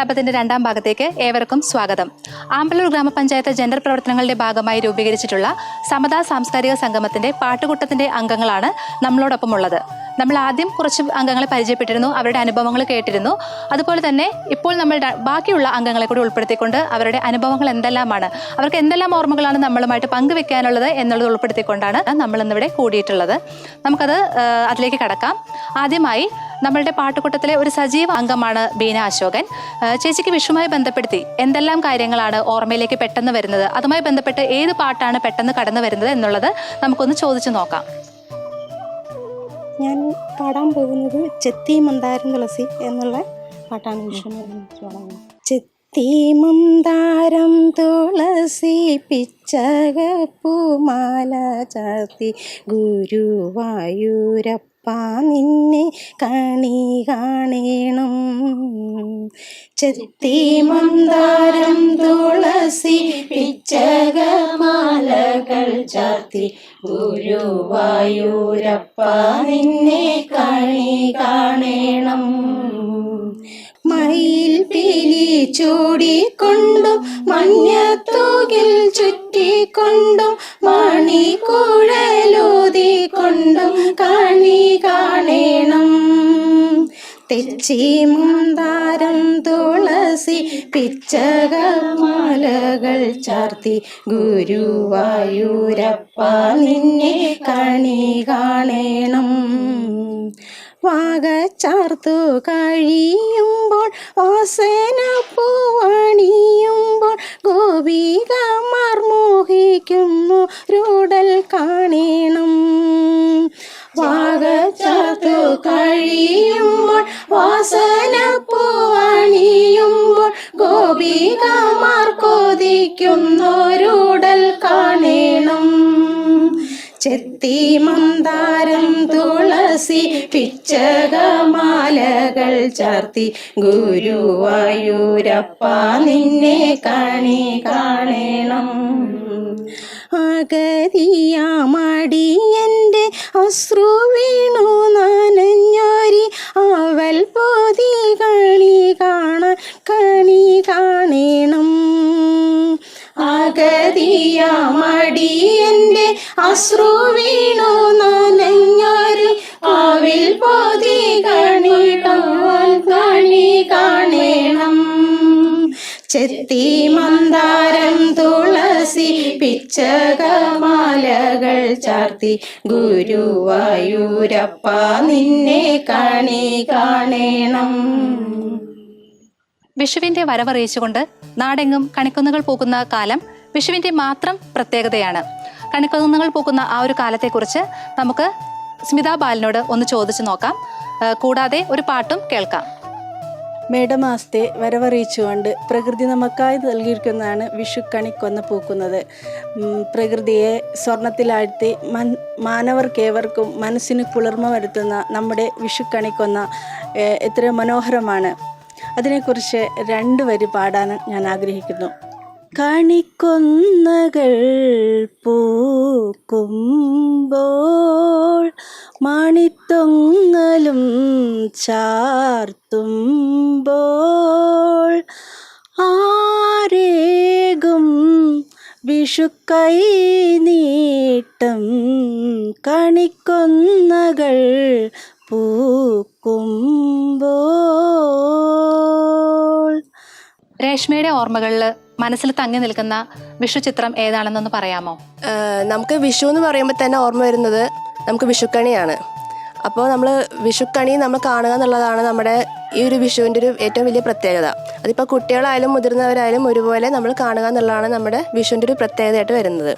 ജനകലാപത്തിന്റെ രണ്ടാം ഭാഗത്തേക്ക് ഏവർക്കും സ്വാഗതം. ആമ്പലൂർ ഗ്രാമപഞ്ചായത്ത് ജെൻഡർ പ്രവർത്തനങ്ങളുടെ ഭാഗമായി രൂപീകരിച്ചിട്ടുള്ള സമതാ സാംസ്കാരിക സംഗമത്തിന്റെ പാട്ടുകൂട്ടത്തിന്റെ അംഗങ്ങളാണ് നമ്മളോടൊപ്പം ഉള്ളത് നമ്മൾ ആദ്യം കുറച്ച് അംഗങ്ങളെ പരിചയപ്പെട്ടിരുന്നു അവരുടെ അനുഭവങ്ങൾ കേട്ടിരുന്നു. അതുപോലെ തന്നെ ഇപ്പോൾ നമ്മൾ ബാക്കിയുള്ള അംഗങ്ങളെ കൂടി ഉൾപ്പെടുത്തിക്കൊണ്ട് അവരുടെ അനുഭവങ്ങൾ എന്തെല്ലാമാണ് അവർക്ക് എന്തെല്ലാം ഓർമ്മകളാണ് നമ്മളുമായിട്ട് പങ്കുവെക്കാനുള്ളത് എന്നുള്ളത് ഉൾപ്പെടുത്തിക്കൊണ്ടാണ് നമ്മൾ ഇന്നിവിടെ കൂടിയിട്ടുള്ളത്. നമുക്കത് അതിലേക്ക് കടക്കാം. ആദ്യമായി നമ്മളുടെ പാട്ടുകൂട്ടത്തിലെ ഒരു സജീവ അംഗമാണ് ബീന അശോകൻ. ചേച്ചിക്ക് വിഷുവുമായി ബന്ധപ്പെടുത്തി എന്തെല്ലാം കാര്യങ്ങളാണ് ഓർമ്മയിലേക്ക് പെട്ടെന്ന് വരുന്നത്? അതുമായി ബന്ധപ്പെട്ട് ഏത് പാട്ടാണ് പെട്ടെന്ന് കടന്നു വരുന്നത് എന്നുള്ളത് നമുക്കൊന്ന് ചോദിച്ചു നോക്കാം. ഞാൻ പാടാൻ പോകുന്നത് ചെത്തി മന്ദാരം തുളസി എന്നുള്ള പാട്ടാണ് ചെത്തി മന്ദാരം തുളസി പിച്ചകപ്പൂമാല ചാത്തി ഗുരുവായൂരപ്പ നിന്നെ കണി കാണേണം ചെത്തി മന്ദാരം തുളസി പിച്ചകമാലകൾ ചാത്തി ഗുരുവായൂരപ്പ നിന്നെ കണി കാണേണം മയിൽ പിലി ചൂടിക്കൊണ്ടു മഞ്ഞത്തോകിൽ മഞ്ഞത്തൂകിൽ ചുറ്റിക്കൊണ്ടും മണിക്കുഴലൂതിക്കൊണ്ടും കണി കാണേണം. തെച്ചി മുന്താരം തുളസി പിച്ചകമാലകൾ ചാർത്തി ഗുരുവായൂരപ്പ നിന്നെ കണി കാണേണം. വാഗ ചാർത്തു കഴിയുമ്പോൾ വാസന പൂവണിയുമ്പോൾ ഗോപികമാർ മോഹിക്കുന്നു രൂടൽ കാണേണം. വാഗ ചാർത്തു കഴിയുമ്പോൾ വാസന പൂവണിയുമ്പോൾ ഗോപികമാർ കൊതിക്കുന്നൊരുടൽ കാണേണം. ചെത്തി മന്ദാരം തുളസി പിച്ചകമാലകൾ ചാർത്തി ഗുരുവായൂരപ്പ നിന്നെ കണി കാണേണം. അഗതിയാമടിയന്റെ അശ്രു വീണു നനഞ്ഞോരി അവൽ പോതി കണി കാണ കണി കാണേണം. അഗതിയാമടിയന്റെ അശ്രു വീണു നനഞ്ഞൊരു കാവിൽ പോതി കണി കണി കാണേണം. ചെത്തി മന്ദാരം തുളസി പിച്ചകമാലകൾ ചാർത്തി. ഗുരുവായൂരപ്പ നിന്നെ കണി കാണേണം. വിഷുവിന്റെ വരവറിയിച്ചുകൊണ്ട് നാടെങ്ങും കണിക്കുന്നുകൾ പോകുന്ന കാലം വിഷുവിന്റെ മാത്രം പ്രത്യേകതയാണ്. കണിക്കുന്നുകൾ പോകുന്ന ആ ഒരു കാലത്തെക്കുറിച്ച് നമുക്ക് സ്മിതാ ബാലിനോട് ഒന്ന് ചോദിച്ചു നോക്കാം. കൂടാതെ ഒരു പാട്ടും കേൾക്കാം. മേടമാസത്തെ വരവറിയിച്ചുകൊണ്ട് പ്രകൃതി നമുക്കായി നൽകിയിരിക്കുന്നതാണ് വിഷുക്കണിക്കൊന്ന പൂക്കുന്നത്. പ്രകൃതിയെ സ്വർണത്തിലാഴ്ത്തി മൻ മാനവർക്കേവർക്കും മനസ്സിന് കുളിർമ വരുത്തുന്ന നമ്മുടെ വിഷുക്കണിക്കൊന്ന കണിക്കൊന്ന എത്ര മനോഹരമാണ്. അതിനെക്കുറിച്ച് രണ്ട് വരി പാടാൻ ഞാൻ ആഗ്രഹിക്കുന്നു. കണിക്കൊന്നകൾ പൂക്കുമ്പോൾ മണിത്തൊങ്ങലും ചാർത്തുമ്പോൾ ആരേകും വിഷുക്കൈ നീട്ടം കണിക്കൊന്നകൾ പൂക്കുമ്പോൾ രേഷ്മയുടെ ഓർമ്മകളിൽ മനസ്സിൽ തങ്ങി നിൽക്കുന്ന വിഷു ചിത്രം ഏതാണെന്നൊന്ന് പറയാമോ? നമുക്ക് വിഷു എന്ന് പറയുമ്പോൾ തന്നെ ഓർമ്മ വരുന്നത് നമുക്ക് വിഷുക്കണിയാണ്. അപ്പോൾ നമ്മൾ വിഷുക്കണി നമ്മൾ കാണുക എന്നുള്ളതാണ് നമ്മുടെ ഈ ഒരു വിഷുവിന്റെ ഒരു ഏറ്റവും വലിയ പ്രത്യേകത. അതിപ്പോൾ കുട്ടികളായാലും മുതിർന്നവരായാലും ഒരുപോലെ നമ്മൾ കാണുക എന്നുള്ളതാണ് നമ്മുടെ വിഷുവിന്റെ ഒരു പ്രത്യേകതയായിട്ട് വരുന്നത്.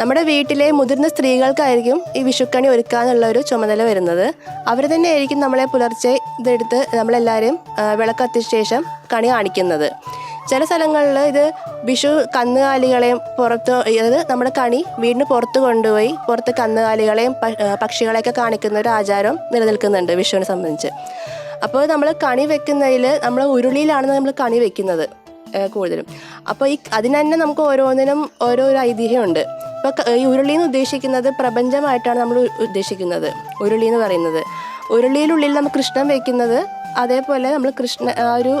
നമ്മുടെ വീട്ടിലെ മുതിർന്ന സ്ത്രീകൾക്കായിരിക്കും ഈ വിഷുക്കണി ഒരുക്കുക എന്നുള്ള ഒരു ചുമതല വരുന്നത്. അവർ തന്നെ ആയിരിക്കും നമ്മളെ പുലർച്ചെ ഇതെടുത്ത് നമ്മളെല്ലാവരും ആഹ് ശേഷം കണി കാണിക്കുന്നത്. ചില സ്ഥലങ്ങളിൽ ഇത് വിഷു കന്നുകാലികളെയും പുറത്ത് അതായത് നമ്മുടെ കണി വീടിന് പുറത്ത് കൊണ്ടുപോയി പുറത്ത് കന്നുകാലികളെയും പക്ഷികളെയൊക്കെ കാണിക്കുന്ന ഒരു ആചാരം നിലനിൽക്കുന്നുണ്ട് വിഷുവിനെ സംബന്ധിച്ച്. അപ്പോൾ നമ്മൾ കണി വെക്കുന്നതിൽ നമ്മൾ ഉരുളിയിലാണ് നമ്മൾ കണി വെക്കുന്നത് കൂടുതലും. അപ്പോൾ ഈ അതിന് തന്നെ നമുക്ക് ഓരോന്നിനും ഓരോ ഒരു ഐതിഹ്യമുണ്ട്. ഇപ്പോൾ ഈ ഉരുളി എന്ന് ഉദ്ദേശിക്കുന്നത് പ്രപഞ്ചമായിട്ടാണ് നമ്മൾ ഉദ്ദേശിക്കുന്നത് ഉരുളി എന്ന് പറയുന്നത്. ഉരുളിയിലുള്ളിൽ നമ്മൾ കൃഷ്ണൻ വെക്കുന്നത് അതേപോലെ നമ്മൾ കൃഷ്ണ ആ ഒരു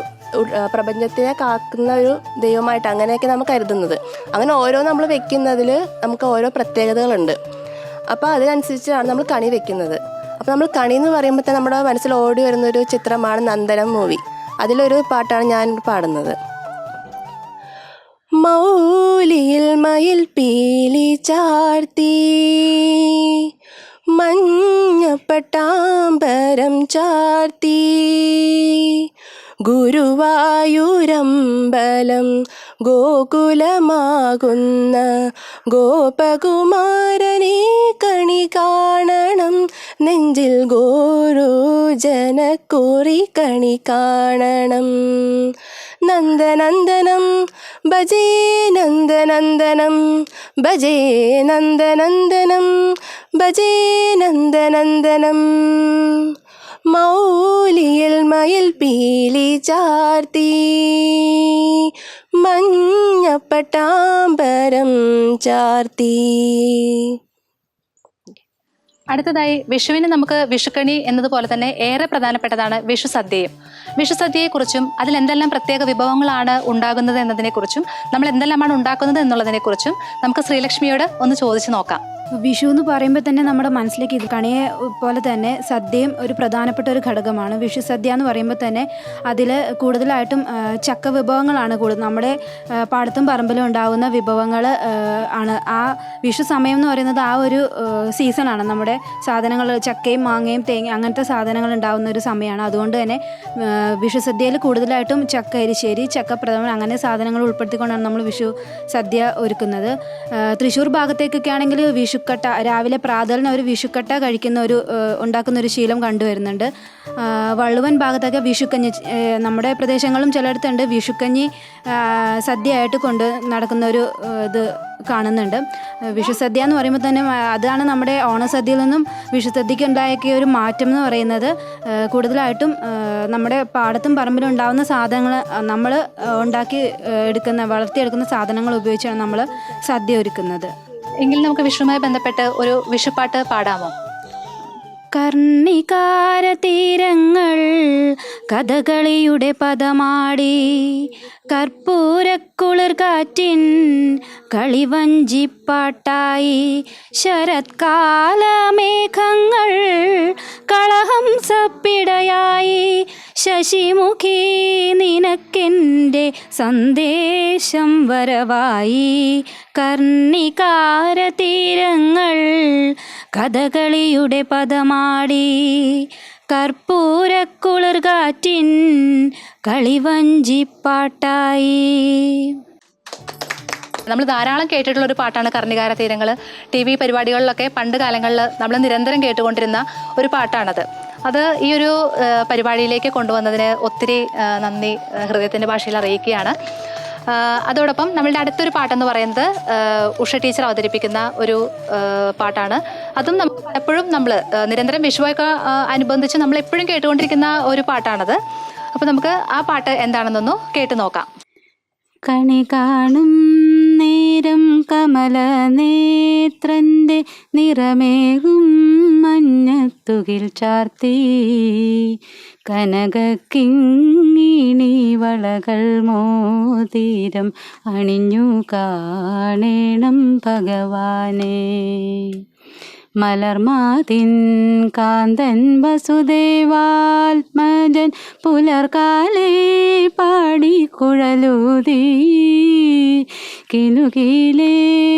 പ്രപഞ്ചത്തിനെ കാക്കുന്ന ഒരു ദൈവമായിട്ട് അങ്ങനെയൊക്കെ നമ്മൾ കരുതുന്നത്. അങ്ങനെ ഓരോ നമ്മൾ വെക്കുന്നതിൽ നമുക്ക് ഓരോ പ്രത്യേകതകളുണ്ട്. അപ്പോൾ അതിനനുസരിച്ചാണ് നമ്മൾ കണി വെക്കുന്നത്. അപ്പോൾ നമ്മൾ കണി എന്ന് പറയുമ്പോൾ തന്നെ നമ്മുടെ മനസ്സിൽ ഓടി വരുന്ന ഒരു ചിത്രമാണ് നന്ദനം മൂവി. അതിലൊരു പാട്ടാണ് ഞാൻ പാടുന്നത്. മൗലിയിൽ മയിൽ പീലി ചാർത്തി മഞ്ഞപ്പട്ടാമ്പരം ചാർത്തി ഗുരുവായൂരമ്പലം ഗോകുലമാകുന്ന ഗോപകുമാരനെ കണി കാണണം. നെഞ്ചിൽ ഗോരോ കണി കാണണം. നന്ദനന്ദനം ഭജേ നന്ദനന്ദനം ഭജേ നന്ദനന്ദനം ഭജേ നന്ദനന്ദനം. മൗലിയൽ മയിൽ പീലി ചാർത്തി. മഞ്ഞപ്പട്ടാമ്പരം ചാർത്തി. അടുത്തതായി വിഷുവിന് നമുക്ക് വിഷുക്കണി എന്നതുപോലെ തന്നെ ഏറെ പ്രധാനപ്പെട്ടതാണ് വിഷു സദ്യയും വിഷു സദ്യയെക്കുറിച്ചും അതിൽ എന്തെല്ലാം പ്രത്യേക വിഭവങ്ങളാണ് ഉണ്ടാകുന്നത് എന്നതിനെക്കുറിച്ചും നമ്മൾ എന്തെല്ലാമാണ് ഉണ്ടാക്കുന്നത് എന്നുള്ളതിനെക്കുറിച്ചും നമുക്ക് ശ്രീലക്ഷ്മിയോട് ഒന്ന് ചോദിച്ചു നോക്കാം. വിഷു എന്ന് പറയുമ്പോൾ തന്നെ നമ്മുടെ മനസ്സിലേക്ക് ഇത് കണിയെ പോലെ തന്നെ സദ്യയും ഒരു പ്രധാനപ്പെട്ട ഒരു ഘടകമാണ്. വിഷു സദ്യ എന്ന് പറയുമ്പോൾ തന്നെ അതിൽ കൂടുതലായിട്ടും ചക്ക വിഭവങ്ങളാണ് കൂടുതൽ. നമ്മുടെ പാടത്തും പറമ്പിലും ഉണ്ടാകുന്ന വിഭവങ്ങൾ ആണ്. ആ വിഷു സമയം എന്ന് പറയുന്നത് ആ ഒരു സീസണാണ് നമ്മുടെ സാധനങ്ങൾ ചക്കയും മാങ്ങയും തേങ്ങ അങ്ങനത്തെ സാധനങ്ങൾ ഉണ്ടാകുന്ന ഒരു സമയമാണ് അതുകൊണ്ട് തന്നെ വിഷു സദ്യയിൽ കൂടുതലായിട്ടും ചക്ക എരിശ്ശേരി ചക്ക പ്രഥമൻ അങ്ങനെ സാധനങ്ങൾ ഉൾപ്പെടുത്തിക്കൊണ്ടാണ് നമ്മൾ വിഷു സദ്യ ഒരുക്കുന്നത്. തൃശ്ശൂർ ഭാഗത്തേക്കൊക്കെ ആണെങ്കിൽ വിഷുക്കട്ട രാവിലെ പ്രാതലിന് ഒരു വിഷുക്കട്ട കഴിക്കുന്ന ഒരു ഉണ്ടാക്കുന്ന ഒരു ശീലം കണ്ടുവരുന്നുണ്ട്. വള്ളുവൻ ഭാഗത്തൊക്കെ വിഷുക്കഞ്ഞി നമ്മുടെ പ്രദേശങ്ങളും ചിലയിടത്തുണ്ട് വിഷുക്കഞ്ഞി സദ്യയായിട്ട് കൊണ്ട് നടക്കുന്ന ഒരു ഇത് കാണുന്നുണ്ട്. വിഷുസദ്യ എന്ന് പറയുമ്പോൾ തന്നെ അതാണ് നമ്മുടെ ഓണസദ്യയിൽ നിന്നും വിഷുസദ്യയ്ക്ക് ഉണ്ടാക്കിയ ഒരു മാറ്റം എന്ന് പറയുന്നത്. കൂടുതലായിട്ടും നമ്മുടെ പാടത്തും പറമ്പിലും ഉണ്ടാകുന്ന സാധനങ്ങൾ നമ്മൾ ഉണ്ടാക്കി എടുക്കുന്ന വളർത്തിയെടുക്കുന്ന സാധനങ്ങൾ ഉപയോഗിച്ചാണ് നമ്മൾ സദ്യ ഒരുക്കുന്നത്. എങ്കിൽ നമുക്ക് വിഷുവുമായി ബന്ധപ്പെട്ട് ഒരു വിഷുപ്പാട്ട് പാടാമോ? കർണികാര തീരങ്ങൾ കഥകളിയുടെ പദമാടി. കർപ്പൂരക്കുളിർ കാറ്റിൻ കളിവഞ്ചിപ്പാട്ടായി ശരത്കാല മേഘങ്ങൾ കളഹംസപ്പിടയായി ശശിമുഖി നിനക്കെന്റെ സന്ദേശം വരവായി. കർണികാര തീരങ്ങൾ കഥകളിയുടെ പദമാടി. കർപ്പൂരക്കുളിർകാറ്റിൻ കളിവഞ്ചിപ്പാട്ടായി നമ്മൾ ധാരാളം കേട്ടിട്ടുള്ള ഒരു പാട്ടാണ് കർണികാര തീരങ്ങൾ. ടി വി പരിപാടികളിലൊക്കെ പണ്ട് കാലങ്ങളിൽ നമ്മൾ നിരന്തരം കേട്ടുകൊണ്ടിരുന്ന ഒരു പാട്ടാണത്. അത് ഈ ഒരു പരിപാടിയിലേക്ക് കൊണ്ടുവന്നതിന് ഒത്തിരി നന്ദി ഹൃദയത്തിന്റെ ഭാഷയിൽ അറിയിക്കുകയാണ്. അതോടൊപ്പം നമ്മളുടെ അടുത്തൊരു പാട്ടെന്ന് പറയുന്നത് ഉഷ ടീച്ചർ അവതരിപ്പിക്കുന്ന ഒരു പാട്ടാണ്. അതും നമ്മൾ പലപ്പോഴും നമ്മൾ നിരന്തരം വിഷുവൊക്കെ അനുബന്ധിച്ച് നമ്മൾ എപ്പോഴും കേട്ടുകൊണ്ടിരിക്കുന്ന ഒരു പാട്ടാണത്. അപ്പോൾ നമുക്ക് ആ പാട്ട് എന്താണെന്നൊന്ന് കേട്ടു നോക്കാം. കണി കാണും നേരം കമല നേത്രന്റെ നിറമേകും മഞ്ഞത്തുകിൽ ചാർത്തി. കനകക്കിങ്ങിണി വളകൾ മോതിരം അണിഞ്ഞു കാണേണം ഭഗവാനെ. മലർമാതിൻ കാന്തൻ വസുദേവാത്മജൻ പുലർകാലേ പാടി കുഴലൂതി. കിലുകിലേ നിന്നു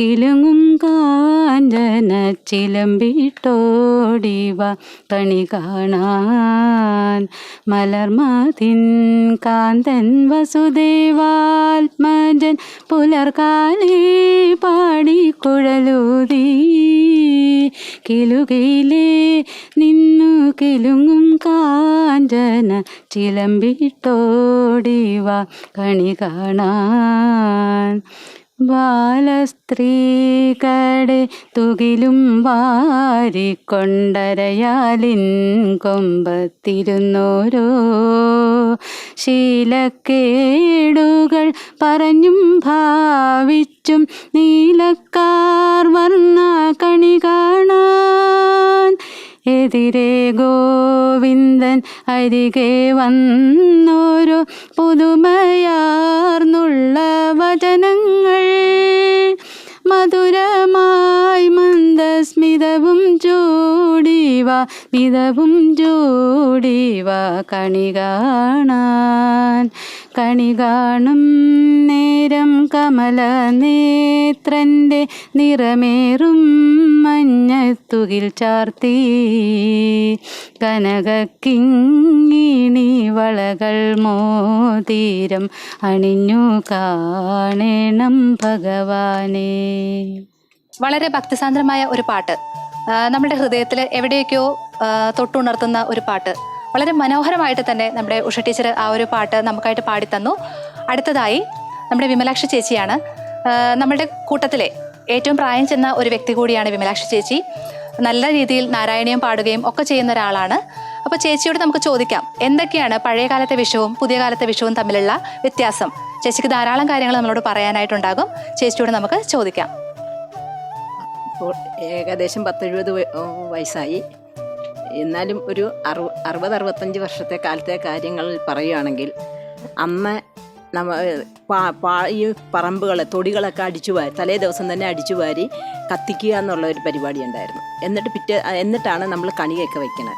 കിലുങ്ങും കാഞ്ചന ചിലമ്പിട്ടോടിവ കണി കാണാൻ. മലർമാതിൻ കാന്തൻ വസുദേവാത്മജൻ പുലർകാലേ പാടി കുഴലൂതി. കിലുകിലേ നിന്നു കിലുങ്ങും കാഞ്ചന ചിലമ്പിട്ടോടിവ കണി കാണാൻ. ബാലസ്ത്രീകടെ തുകിലും വാരിക്കൊണ്ടരയാലിൻ കൊമ്പത്തിരുന്നോരോ. ശീലക്കേടുകൾ പറഞ്ഞും ഭാവിച്ചും നീലക്കാർ വർണ കണി കാണാൻ എതിരെ ഗോവിന്ദൻ അരികെ വന്നൊരു പുതുമയാർന്നുള്ള വചനങ്ങൾ. മധുരമായി മന്ദസ്മിതവും ചൂടിവ മിതവും ചൂടിവ കണി കാണാൻ കണി കാണും നേരം കമല നേത്രന്റെ നിറമേറും മഞ്ഞത്തുകിൽ ചാർത്തി. കനകക്കിങ്ങിണി വളകൾ മോതീരം അണിഞ്ഞു കാണണം ഭഗവാനെ. വളരെ ഭക്തിസാന്ദ്രമായ ഒരു പാട്ട്. നമ്മുടെ ഹൃദയത്തിൽ എവിടെയൊക്കെയോ തൊട്ടുണർത്തുന്ന ഒരു പാട്ട്. വളരെ മനോഹരമായിട്ട് തന്നെ നമ്മുടെ ഉഷ ടീച്ചർ ആ ഒരു പാട്ട് നമുക്കായിട്ട് പാടിത്തന്നു. അടുത്തതായി നമ്മുടെ വിമലാക്ഷി ചേച്ചിയാണ്. നമ്മുടെ കൂട്ടത്തിലെ ഏറ്റവും പ്രായം ചെന്ന ഒരു വ്യക്തി കൂടിയാണ് വിമലാക്ഷി ചേച്ചി. നല്ല രീതിയിൽ നാരായണീയം പാടുകയും ഒക്കെ ചെയ്യുന്ന ഒരാളാണ്. അപ്പോൾ ചേച്ചിയോട് നമുക്ക് ചോദിക്കാം എന്തൊക്കെയാണ് പഴയ കാലത്തെ വിഷവും പുതിയ കാലത്തെ വിഷവും തമ്മിലുള്ള വ്യത്യാസം? ചേച്ചിക്ക് ധാരാളം കാര്യങ്ങൾ നമ്മളോട് പറയാനായിട്ടുണ്ടാകും. ചേച്ചിയോട് നമുക്ക് ചോദിക്കാം. ഏകദേശം പത്തെഴുപത് വയസ്സായി. എന്നാലും ഒരു അറു അറുപത് അറുപത്തഞ്ച് വർഷത്തെ കാലത്തെ കാര്യങ്ങൾ പറയുകയാണെങ്കിൽ അന്ന് നമ്മ പാ പാ ഈ പറമ്പുകൾ തൊടികളൊക്കെ അടിച്ചു വാരി തലേ ദിവസം തന്നെ അടിച്ചു വാരി കത്തിക്കുക എന്നുള്ള ഒരു പരിപാടി ഉണ്ടായിരുന്നു. എന്നിട്ട് പിറ്റേ എന്നിട്ടാണ് നമ്മൾ കണിയൊക്കെ വയ്ക്കുന്നത്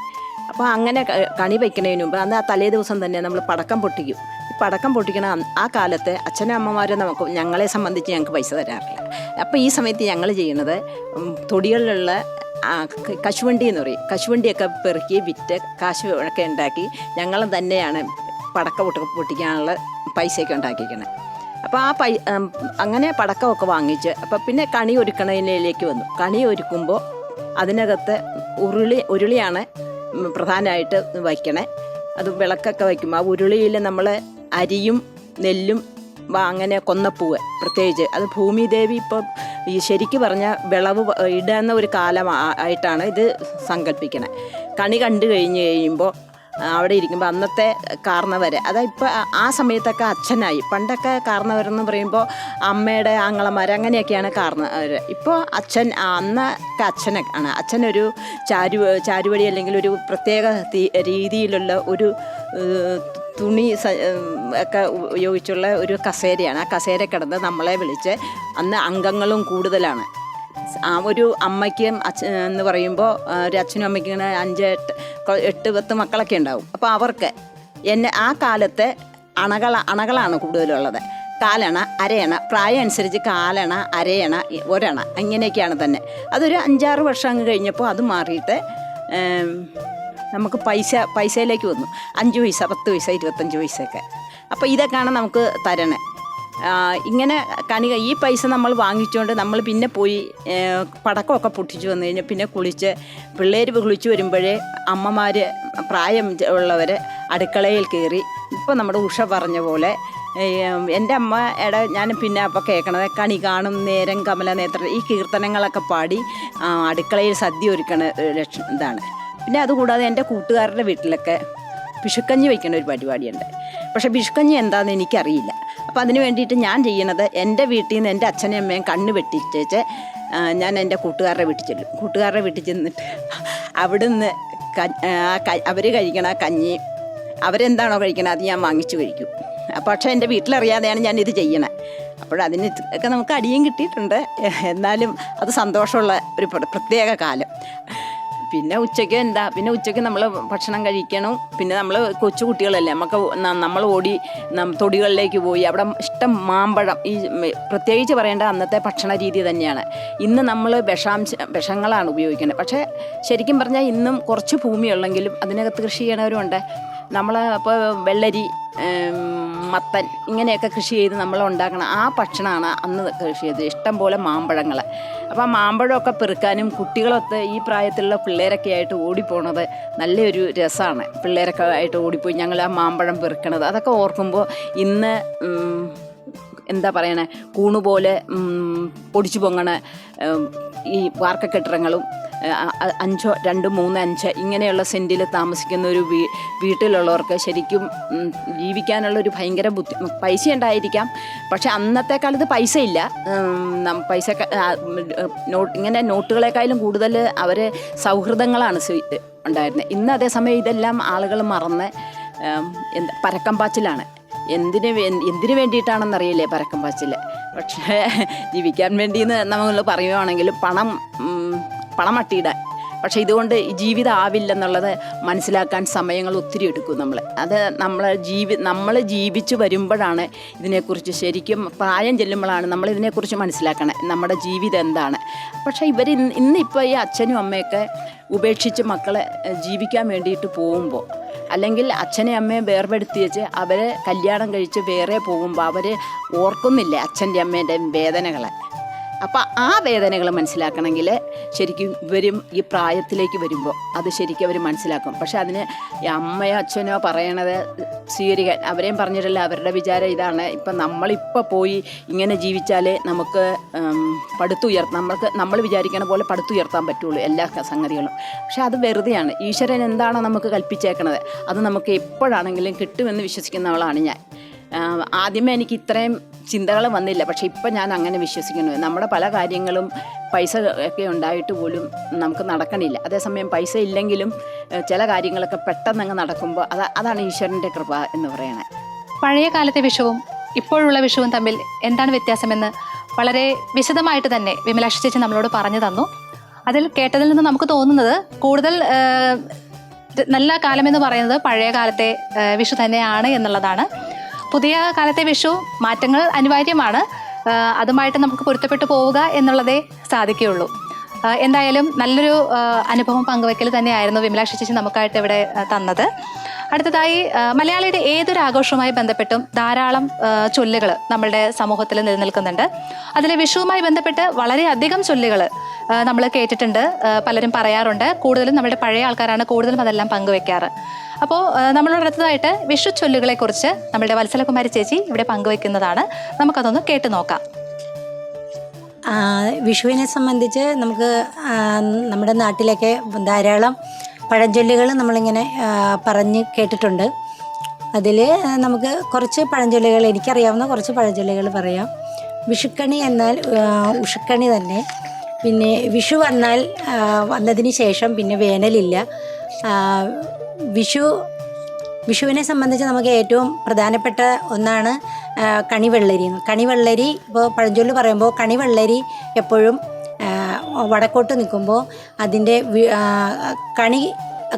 അപ്പോൾ അങ്ങനെ കണി വയ്ക്കുന്നതിന് മുമ്പ് അന്ന് ആ തലേ ദിവസം തന്നെ നമ്മൾ പടക്കം പൊട്ടിക്കും. പടക്കം പൊട്ടിക്കണ ആ കാലത്തെ അച്ഛനും അമ്മമാരും നമുക്ക് ഞങ്ങളെ സംബന്ധിച്ച് ഞങ്ങൾക്ക് പൈസ തരാറില്ല. അപ്പോൾ ഈ സമയത്ത് ഞങ്ങൾ ചെയ്യുന്നത് തൊടികളിലുള്ള കശുവണ്ടി എന്ന് പറയും. കശുവണ്ടിയൊക്കെ പെറുക്കി വിറ്റ് കാശ് ഒക്കെ ഉണ്ടാക്കി ഞങ്ങൾ തന്നെയാണ് പടക്ക പൊട്ടി പൊട്ടിക്കാനുള്ള പൈസയൊക്കെ ഉണ്ടാക്കിയിരിക്കുന്നത് അപ്പോൾ ആ പൈ അങ്ങനെ പടക്കമൊക്കെ വാങ്ങിച്ച് അപ്പോൾ പിന്നെ കണി ഒരുക്കണതിലേക്ക് വന്നു. കണി ഒരുക്കുമ്പോൾ അതിനകത്ത് ഉരുളി ഉരുളിയാണ് പ്രധാനമായിട്ട് വയ്ക്കണേ. അത് വിളക്കൊക്കെ വയ്ക്കും ആ ഉരുളിയിൽ നമ്മൾ അരിയും നെല്ലും അങ്ങനെ കൊന്നപ്പൂവ് പ്രത്യേകിച്ച്. അത് ഭൂമിദേവി ഇപ്പോൾ ഈ ശരിക്ക് പറഞ്ഞ വിളവ് ഇടുന്ന ഒരു കാലം ആയിട്ടാണ് ഇത് സങ്കല്പിക്കണേ. കണി കണ്ടു കഴിഞ്ഞ് കഴിയുമ്പോൾ അവിടെ ഇരിക്കുമ്പോൾ അന്നത്തെ കാർന്നവര് അതായത് ഇപ്പോൾ ആ സമയത്തൊക്കെ അച്ഛനായി. പണ്ടൊക്കെ കാർന്നവരെന്ന് പറയുമ്പോൾ അമ്മയുടെ ആങ്ങളമാർ അങ്ങനെയൊക്കെയാണ് കാർന്നവർ ഇപ്പോൾ അച്ഛൻ അന്നൊക്കെ അച്ഛനെ അച്ഛനൊക്കെയാണ് അച്ഛനൊരു ചാരു ചാരുവടി അല്ലെങ്കിൽ ഒരു പ്രത്യേക രീതിയിലുള്ള ഒരു തുണി ഒക്കെ ഉപയോഗിച്ചുള്ള ഒരു കസേരയാണ്. ആ കസേര കിടന്ന് നമ്മളെ വിളിച്ച് അന്ന് അംഗങ്ങളും കൂടുതലാണ്. ആ ഒരു അമ്മയ്ക്കും അച്ഛ എന്ന് പറയുമ്പോൾ ഒരു അച്ഛനും അമ്മയ്ക്കും ഇങ്ങനെ അഞ്ച് എട്ട് എട്ട് പത്ത് മക്കളൊക്കെ ഉണ്ടാവും. അപ്പോൾ അവർക്ക് എന്നെ ആ കാലത്തെ അണകള അണകളാണ് കൂടുതലുള്ളത്. കാലണ അരയണ പ്രായം അനുസരിച്ച് കാലണ അരയണ ഒരണ അങ്ങനെയൊക്കെയാണ് തന്നെ. അതൊരു അഞ്ചാറ് വർഷം അങ്ങ് കഴിഞ്ഞപ്പോൾ അത് മാറിയിട്ട് നമുക്ക് പൈസ പൈസയിലേക്ക് വന്നു. അഞ്ച് പൈസ പത്ത് പൈസ ഇരുപത്തഞ്ച് പൈസയൊക്കെ. അപ്പോൾ ഇതൊക്കെയാണ് നമുക്ക് തരണേ. ഇങ്ങനെ കണി ഈ പൈസ നമ്മൾ വാങ്ങിച്ചുകൊണ്ട് നമ്മൾ പിന്നെ പോയി പടക്കമൊക്കെ പൊട്ടിച്ചു വന്നു കഴിഞ്ഞാൽ പിന്നെ കുളിച്ച് പിള്ളേർ കുളിച്ച് വരുമ്പോഴേ അമ്മമാർ പ്രായം ഉള്ളവർ അടുക്കളയിൽ കയറി ഇപ്പോൾ നമ്മുടെ ഉഷ പറഞ്ഞ പോലെ എന്റെ അമ്മ അമ്മയുടെ ഞാൻ പിന്നെ അപ്പോൾ കേൾക്കണത് കണി കാണും നേരം കമല നേത്ര ഈ കീർത്തനങ്ങളൊക്കെ പാടി അടുക്കളയിൽ സദ്യ ഒരുക്കണ ഒരു ലക്ഷ ഇതാണ്. പിന്നെ അതുകൂടാതെ എന്റെ കൂട്ടുകാരുടെ വീട്ടിലൊക്കെ പിഷുക്കഞ്ഞി വയ്ക്കുന്ന ഒരു പരിപാടിയുണ്ട്. പക്ഷേ പിഷുക്കഞ്ഞി എന്താണെന്ന് എനിക്കറിയില്ല. അപ്പോൾ അതിന് വേണ്ടിയിട്ട് ഞാൻ ചെയ്യണത് എന്റെ വീട്ടിൽ നിന്ന് എന്റെ അച്ഛനെയും അമ്മയും കണ്ണ് വെട്ടിച്ചേച്ച് ഞാൻ എന്റെ കൂട്ടുകാരുടെ വീട്ടിൽ ചെല്ലും. കൂട്ടുകാരുടെ വീട്ടിൽ ചെന്നിട്ട് അവിടുന്ന് അവർ കഴിക്കണ കഞ്ഞി അവരെന്താണോ കഴിക്കണത് അത് ഞാൻ വാങ്ങിച്ചു കഴിക്കും. പക്ഷേ എന്റെ വീട്ടിലറിയാതെയാണ് ഞാൻ ഇത് ചെയ്യണത് അപ്പോഴതിന് ഒക്കെ നമുക്ക് അടിയും കിട്ടിയിട്ടുണ്ട്. എന്നാലും അത് സന്തോഷമുള്ള ഒരു പ്രത്യേക കാലം. പിന്നെ ഉച്ചയ്ക്ക് എന്താ? പിന്നെ ഉച്ചയ്ക്ക് നമ്മൾ ഭക്ഷണം കഴിക്കണം. പിന്നെ നമ്മൾ കൊച്ചു കുട്ടികളല്ലേ? നമുക്ക് നമ്മൾ ഓടി തൊടികളിലേക്ക് പോയി. അവിടെ ഇഷ്ടം മാമ്പഴം. ഈ പ്രത്യേകിച്ച് പറയേണ്ട അന്നത്തെ ഭക്ഷണ രീതി തന്നെയാണ്. ഇന്ന് നമ്മൾ വിഷാംശ വിഷങ്ങളാണ് ഉപയോഗിക്കുന്നത്. പക്ഷേ ശരിക്കും പറഞ്ഞാൽ ഇന്നും കുറച്ച് ഭൂമിയുള്ളെങ്കിലും അതിനകത്ത് കൃഷി ചെയ്യണവരുണ്ട്. നമ്മൾ ഇപ്പോൾ വെള്ളരി മത്തൻ ഇങ്ങനെയൊക്കെ കൃഷി ചെയ്ത് നമ്മൾ ഉണ്ടാക്കണം ആ ഭക്ഷണമാണ് അന്ന് കൃഷി ചെയ്തത്. ഇഷ്ടം പോലെ മാമ്പഴങ്ങൾ അപ്പോൾ മാമ്പഴമൊക്കെ പെറുക്കാനും കുട്ടികളൊക്കെ ഈ പ്രായത്തിലുള്ള പിള്ളേരൊക്കെ ആയിട്ട് ഓടിപ്പോണത് നല്ലൊരു രസമാണ് പിള്ളേരൊക്കെ ആയിട്ട് ഓടിപ്പോയി ഞങ്ങൾ ആ മാമ്പഴം പെറുക്കണത്. അതൊക്കെ ഓർക്കുമ്പോൾ ഇന്ന് എന്താ പറയണേ കൂണുപോലെ പൊടിച്ചു പൊങ്ങണ ഈ വാർക്ക കെട്ടിടങ്ങളും അ- അ- അഞ്ചോ രണ്ട് മൂന്ന് അഞ്ച് ഇങ്ങനെയുള്ള സെന്റിൽ താമസിക്കുന്ന ഒരു വീ വീട്ടിലുള്ളവർക്ക് ശരിക്കും ജീവിക്കാനുള്ള ഒരു ഭയങ്കര ബുദ്ധി പൈസ ഉണ്ടായിരിക്കാം. പക്ഷേ അന്നത്തെ കാലത്ത് പൈസ ഇല്ല. പൈസ നോട്ട് ഇങ്ങനെ നോട്ടുകളെക്കാളും കൂടുതൽ അവർ സൗഹൃദങ്ങളാണ് ഉണ്ടായിരുന്നത് ഇന്ന് അതേസമയം ഇതെല്ലാം ആളുകൾ മറന്ന് എന്താ പരക്കം പാച്ചിലാണ്. എന്തിന് എന്തിനു വേണ്ടിയിട്ടാണെന്നറിയില്ലേ പരക്കം പാച്ചിൽ പക്ഷേ ജീവിക്കാൻ വേണ്ടിയെന്ന് നമ്മൾ പറയുവാണെങ്കിൽ പണം പണം അട്ടിയിടാൻ പക്ഷേ ഇതുകൊണ്ട് ജീവിതം ആവില്ലെന്നുള്ളത് മനസ്സിലാക്കാൻ സമയങ്ങൾ ഒത്തിരി എടുക്കും നമ്മൾ അത് നമ്മൾ ജീവി നമ്മൾ ജീവിച്ചു വരുമ്പോഴാണ് ഇതിനെക്കുറിച്ച് ശരിക്കും പ്രായം ചെല്ലുമ്പോഴാണ് നമ്മൾ ഇതിനെക്കുറിച്ച് മനസ്സിലാക്കണേ. നമ്മുടെ ജീവിതം എന്താണ്. പക്ഷേ ഇവർ ഇന്ന് ഇന്നിപ്പോൾ ഈ അച്ഛനും അമ്മയൊക്കെ ഉപേക്ഷിച്ച് മക്കളെ ജീവിക്കാൻ വേണ്ടിയിട്ട് പോകുമ്പോൾ അല്ലെങ്കിൽ അച്ഛനെ അമ്മയെ വേർപെടുത്തി വെച്ച് അവരെ കല്യാണം കഴിച്ച് വേറെ പോകുമ്പോൾ അവർ ഓർക്കുന്നില്ല അച്ഛന്റെ അമ്മേന്റെയും വേദനകളെ? അപ്പം ആ വേദനകൾ മനസ്സിലാക്കണമെങ്കിൽ ശരിക്കും ഇവരും ഈ പ്രായത്തിലേക്ക് വരുമ്പോൾ അത് ശരിക്കും അവർ മനസ്സിലാക്കും. പക്ഷെ അതിന് അമ്മയോ അച്ഛനോ പറയണത് സ്വീകരിക്കാൻ അവരെയും പറഞ്ഞിട്ടില്ല അവരുടെ വിചാരം ഇതാണ്. ഇപ്പം നമ്മളിപ്പോൾ പോയി ഇങ്ങനെ ജീവിച്ചാലേ നമുക്ക് പടുത്തുയർ നമ്മൾക്ക് നമ്മൾ വിചാരിക്കണ പോലെ പടുത്തുയർത്താൻ പറ്റുള്ളൂ എല്ലാ സംഗതികളും. പക്ഷെ അത് വെറുതെയാണ്. ഈശ്വരൻ എന്താണോ നമുക്ക് കൽപ്പിച്ചേക്കണത് അത് നമുക്ക് എപ്പോഴാണെങ്കിലും കിട്ടുമെന്ന് വിശ്വസിക്കുന്നവളാണ് ഞാൻ. ആ, ആദ്യമേ എനിക്ക് ഇത്രയും ചിന്തകൾ വന്നില്ല. പക്ഷെ ഇപ്പം ഞാൻ അങ്ങനെ വിശ്വസിക്കുന്നു. നമ്മുടെ പല കാര്യങ്ങളും പൈസ ഒക്കെ ഉണ്ടായിട്ട് പോലും നമുക്ക് നടക്കണില്ല. അതേസമയം പൈസ ഇല്ലെങ്കിലും ചില കാര്യങ്ങളൊക്കെ പെട്ടെന്ന് അങ്ങ് നടക്കുമ്പോൾ അത് അതാണ് ഈശ്വരന്റെ കൃപ എന്ന് പറയണേ. പഴയ കാലത്തെ വിഷവും ഇപ്പോഴുള്ള വിഷവും തമ്മിൽ എന്താണ് വ്യത്യാസമെന്ന് വളരെ വിശദമായിട്ട് തന്നെ വിമലാക്ഷി ചേച്ചി നമ്മളോട് പറഞ്ഞു തന്നു. അതിൽ കേട്ടതിൽ നിന്ന് നമുക്ക് തോന്നുന്നത് കൂടുതൽ നല്ല കാലമെന്ന് പറയുന്നത് പഴയ കാലത്തെ വിഷു തന്നെയാണ് എന്നുള്ളതാണ്. പുതിയ കാലത്തെ വിഷു മാറ്റങ്ങൾ അനിവാര്യമാണ്. അതുമായിട്ട് നമുക്ക് പൊരുത്തപ്പെട്ടു പോവുക എന്നുള്ളതേ സാധിക്കുകയുള്ളൂ. എന്തായാലും നല്ലൊരു അനുഭവം പങ്കുവയ്ക്കൽ തന്നെയായിരുന്നു വിമലാക്ഷി ചേച്ചി നമുക്കായിട്ട് ഇവിടെ തന്നത്. അടുത്തതായി മലയാളിയുടെ ഏതൊരു ആഘോഷവുമായി ബന്ധപ്പെട്ടും ധാരാളം ചൊല്ലുകൾ നമ്മളുടെ സമൂഹത്തിൽ നിലനിൽക്കുന്നുണ്ട്. അതിലെ വിഷുവുമായി ബന്ധപ്പെട്ട് വളരെയധികം ചൊല്ലുകൾ നമ്മൾ കേട്ടിട്ടുണ്ട് പലരും പറയാറുണ്ട്. കൂടുതലും നമ്മുടെ പഴയ ആൾക്കാരാണ് കൂടുതലും അതെല്ലാം പങ്കുവെക്കാറ്. അപ്പോൾ നമ്മളോട് അടുത്തതായിട്ട് വിഷു ചൊല്ലുകളെക്കുറിച്ച് നമ്മുടെ വത്സലകുമാരി ചേച്ചി ഇവിടെ പങ്കുവെക്കുന്നതാണ്. നമുക്കതൊന്ന് കേട്ടു നോക്കാം. വിഷുവിനെ സംബന്ധിച്ച് നമുക്ക് നമ്മുടെ നാട്ടിലൊക്കെ ധാരാളം പഴഞ്ചൊല്ലുകൾ നമ്മളിങ്ങനെ പറഞ്ഞ് കേട്ടിട്ടുണ്ട്. അതിൽ നമുക്ക് കുറച്ച് പഴഞ്ചൊല്ലുകൾ എനിക്കറിയാവുന്ന കുറച്ച് പഴഞ്ചൊല്ലുകൾ പറയാം. വിഷുക്കണി എന്നാൽ ഉഷുക്കണി തന്നെ. പിന്നെ വിഷു വന്നാൽ വന്നതിന് ശേഷം പിന്നെ വേനലില്ല. വിഷു വിഷുവിനെ സംബന്ധിച്ച് നമുക്ക് ഏറ്റവും പ്രധാനപ്പെട്ട ഒന്നാണ് കണിവെള്ളരി കണിവെള്ളരി ഇപ്പോൾ പഴഞ്ചൊല്ല് പറയുമ്പോൾ കണിവെള്ളരി എപ്പോഴും വടക്കോട്ട് നിൽക്കുമ്പോൾ അതിന്റെ കണി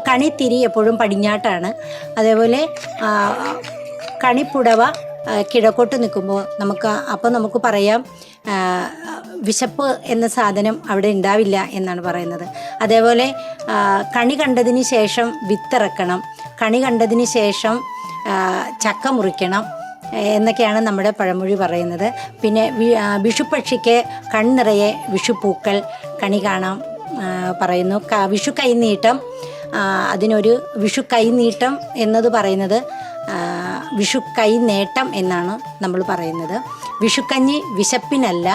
കണിത്തിരി എപ്പോഴും പടിഞ്ഞാട്ടാണ്. അതേപോലെ കണിപ്പുടവ കിഴക്കോട്ട് നിൽക്കുമ്പോൾ നമുക്ക് അപ്പോൾ നമുക്ക് പറയാം വിശപ്പ് എന്ന സാധനം അവിടെ ഉണ്ടാവില്ല എന്നാണ് പറയുന്നത്. അതേപോലെ കണി കണ്ടതിന് ശേഷം വിത്തിറക്കണം. കണി കണ്ടതിന് ശേഷം ചക്ക മുറിക്കണം എന്നൊക്കെയാണ് നമ്മുടെ പഴമൊഴി പറയുന്നത്. പിന്നെ വിഷുപക്ഷിക്ക് കണ്ണിറയെ വിഷുപ്പൂക്കൾ കണി കാണാം പറയുന്നു. വിഷു കൈനീട്ടം അതിനൊരു വിഷു കൈനീട്ടം എന്നത് പറയുന്നത് വിഷു കൈനേട്ടം എന്നാണ് നമ്മൾ പറയുന്നത്. വിഷുക്കഞ്ഞി വിശപ്പിനല്ല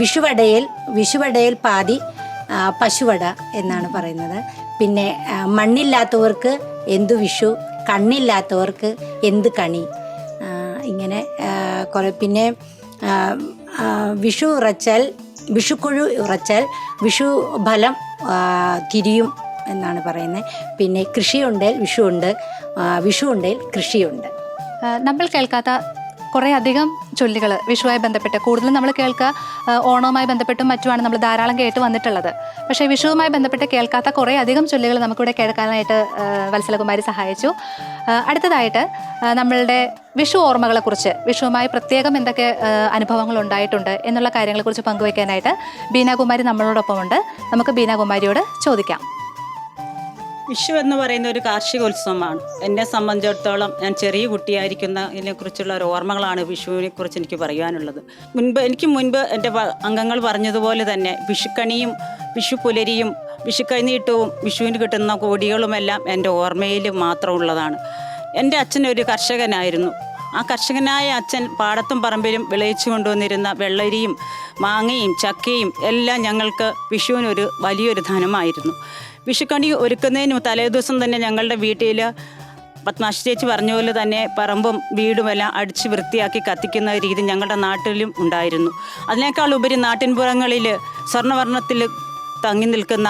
വിഷുവടയിൽ വിഷുവടയിൽ പാതി പശുവട എന്നാണ് പറയുന്നത്. പിന്നെ മണ്ണില്ലാത്തവർക്ക് എന്തു വിഷു കണ്ണില്ലാത്തവർക്ക് എന്ത് കണി? ഇങ്ങനെ കുറേ പിന്നെ വിഷു ഉറച്ചാൽ വിഷുക്കുഴു ഉറച്ചാൽ വിഷു ഫലം തിരിയും എന്നാണ് പറയുന്നത് പിന്നെ കൃഷിയുണ്ടേൽ വിഷുണ്ട് വിഷുണ്ടേൽ കൃഷിയുണ്ട്. നമ്മൾ കേൾക്കാത്ത കുറേ അധികം ചൊല്ലുകൾ വിഷുവായി ബന്ധപ്പെട്ട്. കൂടുതലും നമ്മൾ കേൾക്കുക ഓണവുമായി ബന്ധപ്പെട്ടും മറ്റുമാണ് നമ്മൾ ധാരാളം കേട്ട് വന്നിട്ടുള്ളത്. പക്ഷേ വിഷുവുമായി ബന്ധപ്പെട്ട് കേൾക്കാത്ത കുറേ അധികം ചൊല്ലുകൾ നമുക്കിവിടെ കേൾക്കാനായിട്ട് വത്സലകുമാരി സഹായിച്ചു. അടുത്തതായിട്ട് നമ്മളുടെ വിഷു ഓർമ്മകളെക്കുറിച്ച് വിഷുവുമായി പ്രത്യേകം എന്തൊക്കെ അനുഭവങ്ങൾ ഉണ്ടായിട്ടുണ്ട് എന്നുള്ള കാര്യങ്ങളെക്കുറിച്ച് പങ്കുവയ്ക്കാനായിട്ട് ബീനാകുമാരി നമ്മളോടൊപ്പമുണ്ട്. നമുക്ക് ബീനാകുമാരിയോട് ചോദിക്കാം. വിഷു എന്ന് പറയുന്ന ഒരു കാർഷികോത്സവമാണ് എന്നെ സംബന്ധിച്ചിടത്തോളം ഞാൻ ചെറിയ കുട്ടിയായിരിക്കുന്നതിനെ കുറിച്ചുള്ള ഒരു ഓർമ്മകളാണ് വിഷുവിനെ കുറിച്ച് എനിക്ക് പറയാനുള്ളത് മുൻപ് എനിക്ക് മുൻപ് എന്റെ അംഗങ്ങൾ പറഞ്ഞതുപോലെ തന്നെ വിഷുക്കണിയും വിഷു പുലരിയും വിഷു കൈനീട്ടവും വിഷുവിന് കിട്ടുന്ന കോടികളുമെല്ലാം എന്റെ ഓർമ്മയിൽ മാത്രമുള്ളതാണ് എന്റെ അച്ഛൻ ഒരു കർഷകനായിരുന്നു. ആ കർഷകനായ അച്ഛൻ പാടത്തും പറമ്പിലും വിളയിച്ചു കൊണ്ടുവന്നിരുന്ന വെള്ളരിയും മാങ്ങയും ചക്കയും എല്ലാം ഞങ്ങൾക്ക് വിഷുവിനൊരു വലിയൊരു ധനമായിരുന്നു. വിഷുക്കണി ഒരുക്കുന്നതിന് തലേദിവസം തന്നെ ഞങ്ങളുടെ വീട്ടിൽ പത്മാശി ചേച്ചി പറഞ്ഞ പോലെ തന്നെ പറമ്പും വീടുമെല്ലാം അടിച്ച് വൃത്തിയാക്കി കത്തിക്കുന്ന രീതി ഞങ്ങളുടെ നാട്ടിലും ഉണ്ടായിരുന്നു. അതിനേക്കാൾ ഉപരി നാട്ടിൻപുറങ്ങളിൽ സ്വർണവർണത്തിൽ തങ്ങി നിൽക്കുന്ന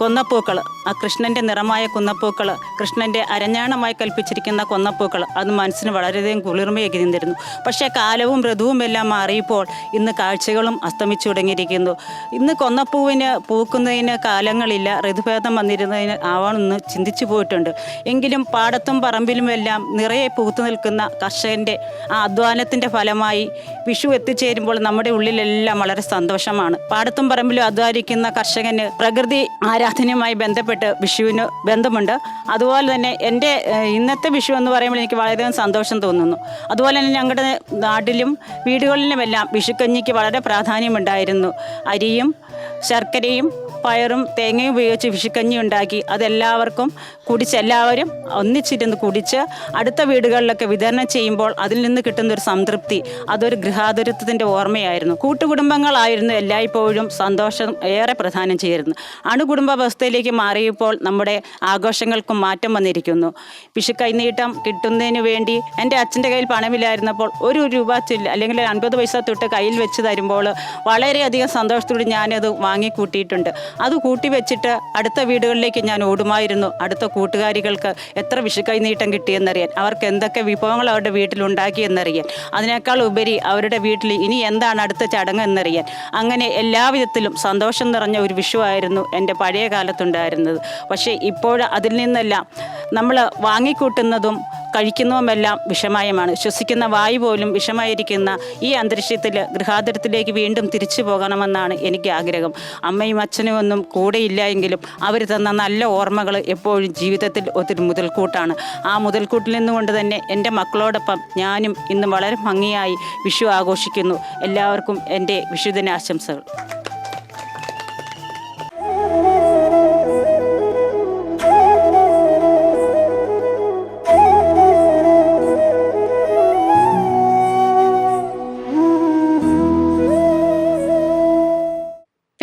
കൊന്നപ്പൂക്കൾ ആ കൃഷ്ണന്റെ നിറമായ കുന്നപ്പൂക്കൾ കൃഷ്ണന്റെ അരഞ്ഞാണമായി കൽപ്പിച്ചിരിക്കുന്ന കൊന്നപ്പൂക്കൾ അത് മനസ്സിന് വളരെയധികം കുളിർമയൊക്കെ നിന്നിരുന്നു പക്ഷേ കാലവും ഋതുവും എല്ലാം മാറിയപ്പോൾ ഇന്ന് കാഴ്ചകളും അസ്തമിച്ചു തുടങ്ങിയിരിക്കുന്നു. ഇന്ന് കൊന്നപ്പൂവിന് പൂക്കുന്നതിന് കാലങ്ങളില്ല ഋതുഭേദം വന്നിരുന്നതിന് ആവണമെന്ന് ചിന്തിച്ചു പോയിട്ടുണ്ട്. എങ്കിലും പാടത്തും പറമ്പിലും എല്ലാം നിറയെ പൂത്തു നിൽക്കുന്ന കർഷകന്റെ ആ അധ്വാനത്തിന്റെ ഫലമായി വിഷു എത്തിച്ചേരുമ്പോൾ നമ്മുടെ ഉള്ളിലെല്ലാം വളരെ സന്തോഷമാണ്. പാടത്തും പറമ്പിലും അധ്വാനിക്കുന്ന കർഷകന് പ്രകൃതി ആരാധനയുമായി ബന്ധപ്പെട്ട് വിഷുവിന് ബന്ധമുണ്ട്. അതുപോലെ തന്നെ എന്റെ ഇന്നത്തെ വിഷു എന്ന് പറയുമ്പോൾ എനിക്ക് വളരെയധികം സന്തോഷം തോന്നുന്നു. അതുപോലെ തന്നെ ഞങ്ങളുടെ നാട്ടിലും വീടുകളിലുമെല്ലാം വിഷുക്കഞ്ഞിക്ക് വളരെ പ്രാധാന്യമുണ്ടായിരുന്നു. അരിയും ശർക്കരയും പയറും തേങ്ങയും ഉപയോഗിച്ച് വിഷുക്കഞ്ഞി ഉണ്ടാക്കി അതെല്ലാവർക്കും കുടിച്ച് എല്ലാവരും ഒന്നിച്ചിരുന്ന് കുടിച്ച് അടുത്ത വീടുകളിലൊക്കെ വിതരണം ചെയ്യുമ്പോൾ അതിൽ നിന്ന് കിട്ടുന്ന ഒരു സംതൃപ്തി അതൊരു ഗൃഹാതുരത്വത്തിന്റെ ഓർമ്മയായിരുന്നു. കൂട്ടുകുടുംബങ്ങളായിരുന്നു എല്ലായ്പ്പോഴും സന്തോഷം ഏറെ പ്രധാനം ചെയ്യുന്നു അണുകുടുംബ അവസ്ഥയിലേക്ക് മാറിയപ്പോൾ നമ്മുടെ ആഘോഷങ്ങൾക്കും മാറ്റം വന്നിരിക്കുന്നു. വിഷു കൈനീട്ടം കിട്ടുന്നതിന് വേണ്ടി എന്റെ അച്ഛന്റെ കയ്യിൽ പണമില്ലായിരുന്നപ്പോൾ ഒരു രൂപ അല്ലെങ്കിൽ അൻപത് പൈസ തൊട്ട് കയ്യിൽ വെച്ച് തരുമ്പോൾ വളരെയധികം സന്തോഷത്തോടെ ഞാനത് വാങ്ങിക്കൂട്ടിയിട്ടുണ്ട് അത് കൂട്ടി വെച്ചിട്ട് അടുത്ത വീടുകളിലേക്ക് ഞാൻ ഓടുമായിരുന്നു. അടുത്ത കൂട്ടുകാരികൾക്ക് എത്ര വിഷു കൈനീട്ടം കിട്ടിയെന്നറിയാൻ അവർക്ക് എന്തൊക്കെ വിഭവങ്ങൾ അവരുടെ വീട്ടിലുണ്ടാക്കിയെന്നറിയാൻ അതിനേക്കാൾ ഉപരി അവരുടെ വീട്ടിൽ ഇനി എന്താണ് അടുത്ത ചടങ്ങ് എന്നറിയാൻ. അങ്ങനെ എല്ലാവിധത്തിലും സന്തോഷം നിറഞ്ഞ ഒരു വിഷുവായിരുന്നു എന്റെ പഴയ കാലത്തുണ്ടായിരുന്നത്. പക്ഷേ ഇപ്പോൾ അതിൽ നിന്നെല്ലാം നമ്മൾ വാങ്ങിക്കൂട്ടുന്നതും കഴിക്കുന്നതുമെല്ലാം വിഷമയമാണ്. ശ്വസിക്കുന്ന വായു പോലും വിഷമായിരിക്കുന്ന ഈ അന്തരീക്ഷത്തിൽ ഗൃഹാതുരത്തിലേക്ക് വീണ്ടും തിരിച്ചു പോകണമെന്നാണ് എനിക്ക് ആഗ്രഹം. അമ്മയും അച്ഛനും ഒന്നും കൂടെയില്ല എങ്കിലും അവർ തന്ന നല്ല ഓർമ്മകൾ എപ്പോഴും ജീവിതത്തിൽ ഒത്തിരി മുതൽക്കൂട്ടാണ്. ആ മുതൽക്കൂട്ടിൽ നിന്നുകൊണ്ട് തന്നെ എന്റെ മക്കളോടൊപ്പം ഞാനും ഇന്ന് വളരെ ഭംഗിയായി വിഷു ആഘോഷിക്കുന്നു. എല്ലാവർക്കും എന്റെ വിഷുദിനാശംസകൾ.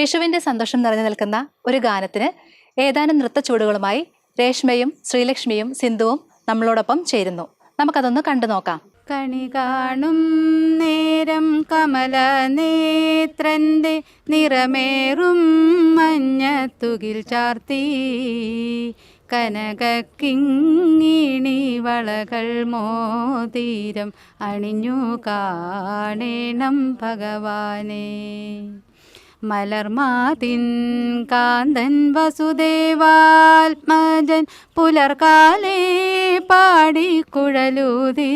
വിഷുവിന്റെ സന്തോഷം നിറഞ്ഞു നിൽക്കുന്ന ഒരു ഗാനത്തിന് ഏതാനും നൃത്ത ചൂടുകളുമായി രേഷ്മയും ശ്രീലക്ഷ്മിയും സിന്ധുവും നമ്മളോടൊപ്പം ചേരുന്നു. നമുക്കതൊന്ന് കണ്ടു നോക്കാം. കണി കാണും നേരം കമല നേത്രന്റെ നിറമേറും മഞ്ഞത്തുകിൽ ചാർത്തി. കനകക്കിങ്ങിണി വളകൾ മോതീരം അണിഞ്ഞു കാണേണം ഭഗവാനെ. മലർമാതിൻ കാന്തൻ വസുദേവാത്മജൻ പുലർക്കാലേ പാടിക്കുഴലൂതി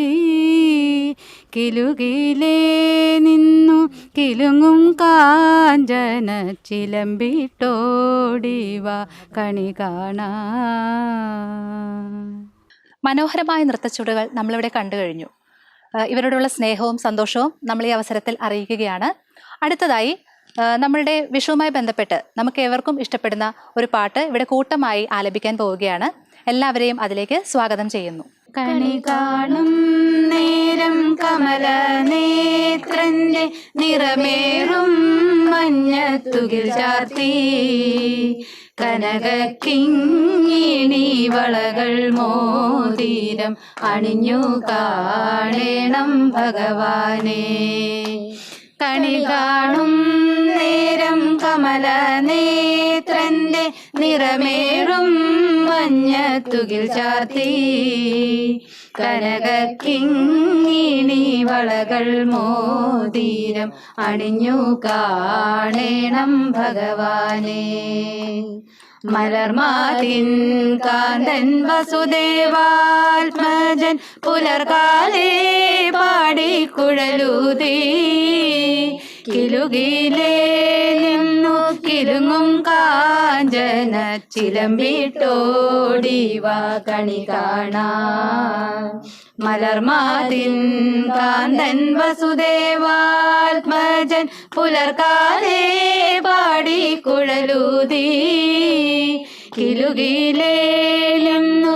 കിലുകിലേ നിന്നു കിലുങ്ങും കാഞ്ചന ചിലമ്പിട്ടോടിവ കണി കാണാ. മനോഹരമായ നൃത്തച്ചുവടുകൾ നമ്മളിവിടെ കണ്ടു കഴിഞ്ഞു. ഇവരോടുള്ള സ്നേഹവും സന്തോഷവും നമ്മൾ ഈ അവസരത്തിൽ അറിയിക്കുകയാണ്. അടുത്തതായി നമ്മളുടെ വിഷുവുമായി ബന്ധപ്പെട്ട് നമുക്ക് ഏവർക്കും ഇഷ്ടപ്പെടുന്ന ഒരു പാട്ട് ഇവിടെ കൂട്ടമായി ആലപിക്കാൻ പോവുകയാണ്. എല്ലാവരെയും അതിലേക്ക് സ്വാഗതം ചെയ്യുന്നു. കണി കാണും നേരം കമല നേത്രന്റെ നിറമേറും മഞ്ഞത്തുകിൽ ചാർത്തി. കനകക്കിങ്ങിണി വളകൾ മോതിരം അണിഞ്ഞു കാണേണം ഭഗവാനെ. കണി കാണും നേരം കമല നേത്രന്റെ നിറമേറും മഞ്ഞത്തുകിൽ ചാർത്തി. കനകക്കിങ്ങിണി വളകൾ മോതിരം അണിഞ്ഞു കാണേണം ഭഗവാനെ. മലർമാതിൻ കാന്തൻ വസുദേവാത്മജൻ പുലർകാലേ പാടിക്കുഴലൂതി. കിലുകിലേ നിന്നു കിലുങ്ങും കാഞ്ചന ചിലമ്പിട്ടോടിവ കണി കാണാ. മലർമാതിൻ കാന്തൻ വസുദേവാത്മജൻ പുലർക്കാലേ പാടിക്കുഴലൂതി കിലുകിലേ നിന്നു